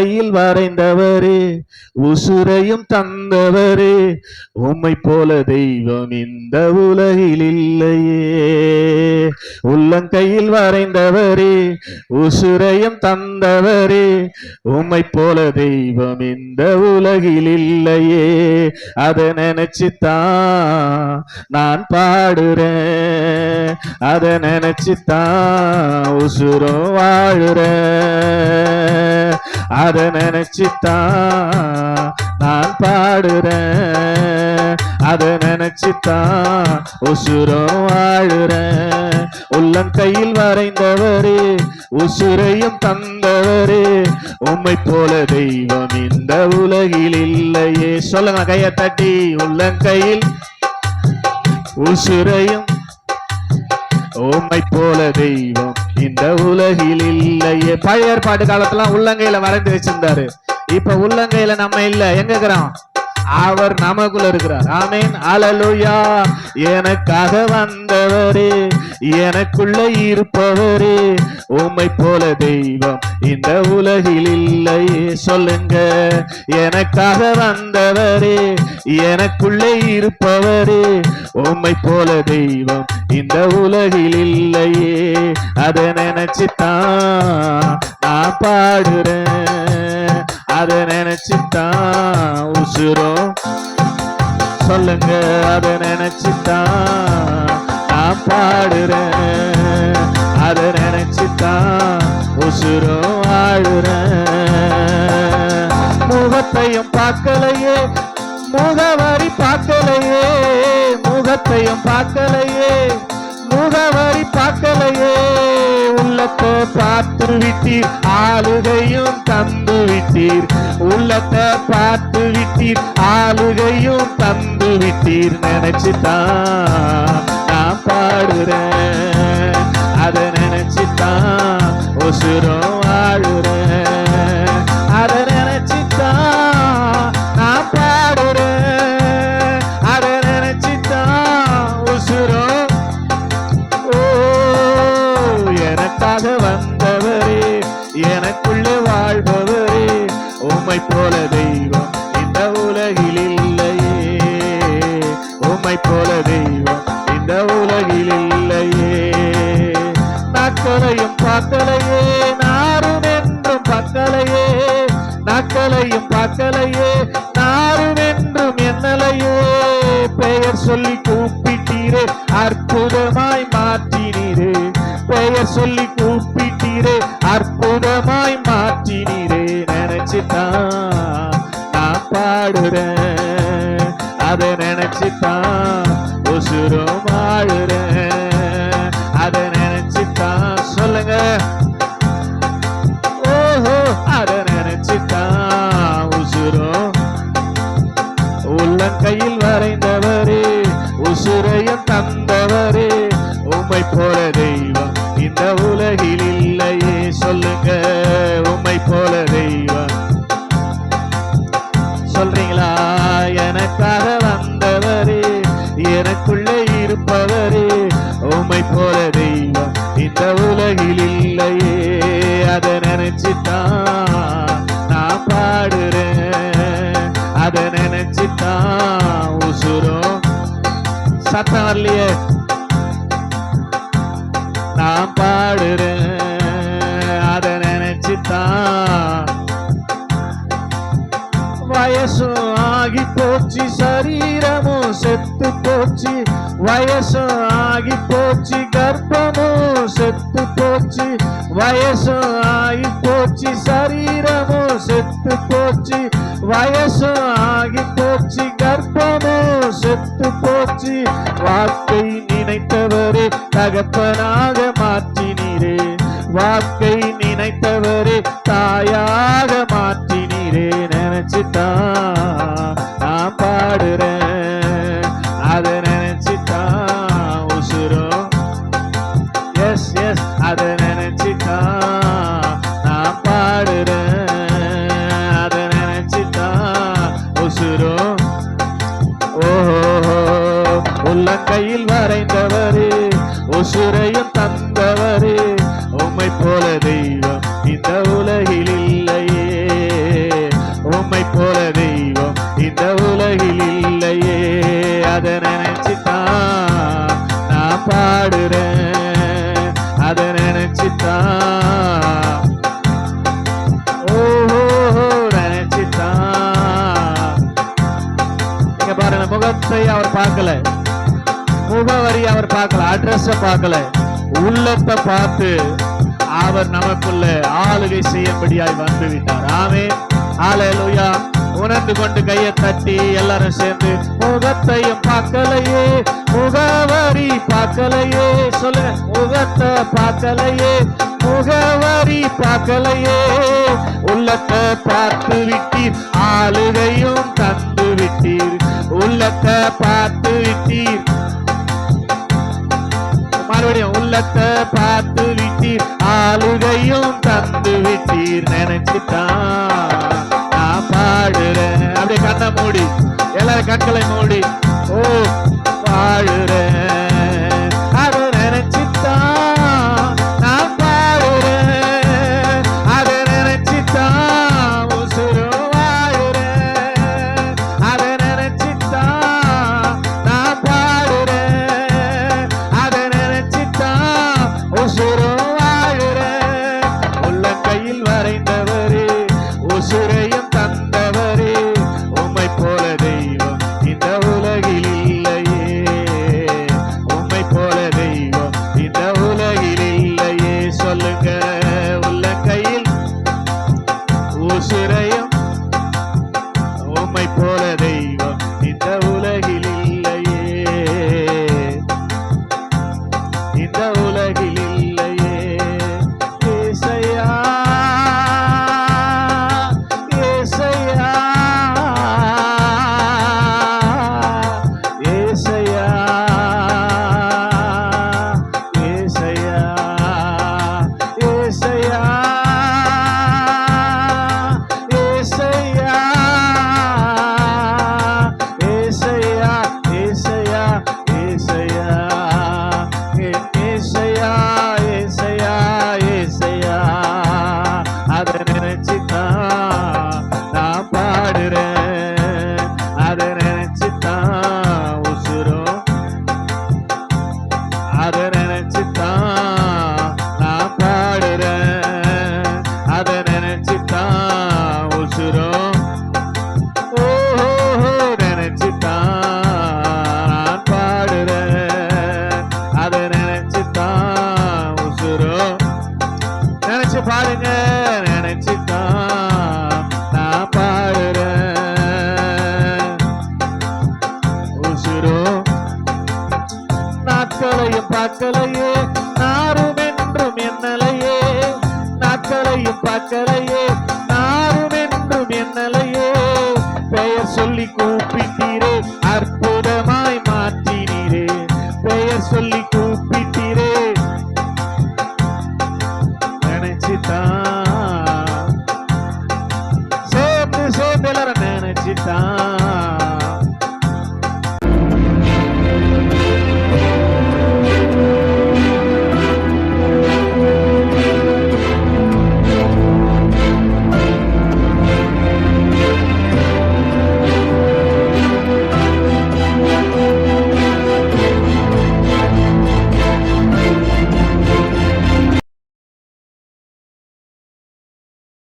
கையில் வரைந்தவரே உசுரையும் தந்தவரே உம்மை போல தெய்வம் இந்த உலகில் இல்லையே. உள்ளங்கையில் வரைந்தவரே உசுரையும் தந்தவரே உம்மை போல தெய்வம் இந்த உலகில் இல்லையே. அதை நினைச்சுத்தான் நான் பாடுறேன். அதை நினைச்சுத்தான் உசுரும் வாழுறேன். அதை நினைச்சுத்தான் நான் பாடுறேன். அதை நினைச்சுத்தான் உசுரம் வாழுறேன் உள்ளங்கையில் வரைந்தவரே உசுரையும் தந்தவரே உம்மை போல தெய்வம் இந்த உலகில் இல்லையே. சொல்லுங்க கையை தட்டி. உள்ளங்கையில் உசுரையும் உண்மை போல தெய்வம் இந்த உலகில் இல்லையே. பழைய ஏற்பாடு காலத்துல உள்ளங்கையில வரைந்து வச்சிருந்தாரு. இப்ப உள்ளங்கையில நம்ம இல்ல. எங்க இருக்கிறோம்? அவர் நமக்குள்ள இருக்கிறார். ஆமீன். அலலுயா எனக்காக வந்தவரே எனக்குள்ள இருப்பவரே உம்மை போல தெய்வம் இந்த உலகில் இல்லை சொல்லுங்க. எனக்காக வந்தவரே எனக்குள்ளே இருப்பவரே உம்மை போல தெய்வம் இந்த உலகில் இல்லையே. அதை நினைச்சுத்தான் நான் பாடுறேன். அதை நினைச்சிட்டான் உசுரோ சொல்லுங்க அதை நினைச்சிட்டான் நான் பாடுறேன். அதை நினைச்சிட்டான் உசுரோ ஆடுறேன். முகத்தையும் பார்க்கலையே முகவரி பார்க்கலையே. முகத்தையும் பார்க்கலையே முகவரி பார்க்கலையே. உள்ளத்தை பார்த்து விட்டீர் ஆளுகையும் தந்து விட்டீர். உள்ளத்தை பார்த்து விட்டீர் ஆளுகையும் தந்து விட்டீர் நினைச்சுதான் நான் பாடுறேன். அதை நினைச்சுதான் உசுரம் ஆடுறேன் உம்மை போல தெய்வம் இந்த உலகில் இல்லையே உம்மை போல தெய்வம் இந்த உலகில் இல்லையே நாட்களையும் பார்க்கலையே நாரும் என்றும் பார்க்கலையே நாட்களையும் பார்க்கலையே நாரும் என்றும் என்னலையே பெயர் சொல்லி கூப்பிட்டீரே அற்புதமாய் மாற்றினீரே. பெயர் சொல்லி கூப்பிட்டீரே அற்புதமாய் மா நினைச்சுதான் நான் பாடுறேன். அதை நினைச்சுதான் உசுரும் ஆடுறேன் அதை நினைச்சுதான் சொல்லுங்க. அதை உசுரும். சத்தம் வரலையே. நான் பாடுறேன். அதை நினைச்சுதான் வயசு ஆகி போச்சு சரீரமும் செத்து போச்சு வயசு ஆகி போச்சு கர்ப்பமும் செத்து போச்சு வயசு ஆகி போச்சு சரீரமும் செத்து போச்சு வயசு ஆகி போச்சு கர்ப்பமும் செத்து போச்சு வார்த்தை நினைத்தவரே தகப்பனாக மாற்றினீரே. வாக்கை நினைத்தவரே தாயாக மாற்றினீரே. நினைச்சுதான் அதை நினைச்சுதான் முகத்தை அவர் பார்க்கல. முகவரி அவர் பார்க்கல. அட்ரஸ் பார்க்கல. உள்ளத்தை பார்த்து அவர் நமக்குள்ள ஆளுகை செய்யும்படியாய் வந்து விட்டார். ஆமே ஆலையா உணர்ந்து கொண்டு கையை தட்டி எல்லாரும் சேர்ந்து முகத்தையும் பார்க்கலையே. முகவரி பார்க்கலையே. சொல்லுங்க முகத்தை பார்க்கலையே. முகவரி பார்க்கலையே. உள்ளத்தை பார்த்து விட்டீர். ஆளுகையும் தந்து விட்டீர். உள்ளத்தை பார்த்து விட்டீர். மறுபடியும் உள்ளத்தை பார்த்து விட்டீர். ஆளுகையும் தந்து விட்டீர். நினைச்சுதான் நான் பாடுறேன். அப்படியே கண்ணை மூடி. எல்லாரும் கண்களை மூடி. ஓ நாட்களையும் பார்க்கலையே நாரும் என்றும் என்னலையே நாட்களையும் பார்க்கலையே நாரும் என்றும் என்னலையே பெயர் சொல்லி கூப்பிட்டீரே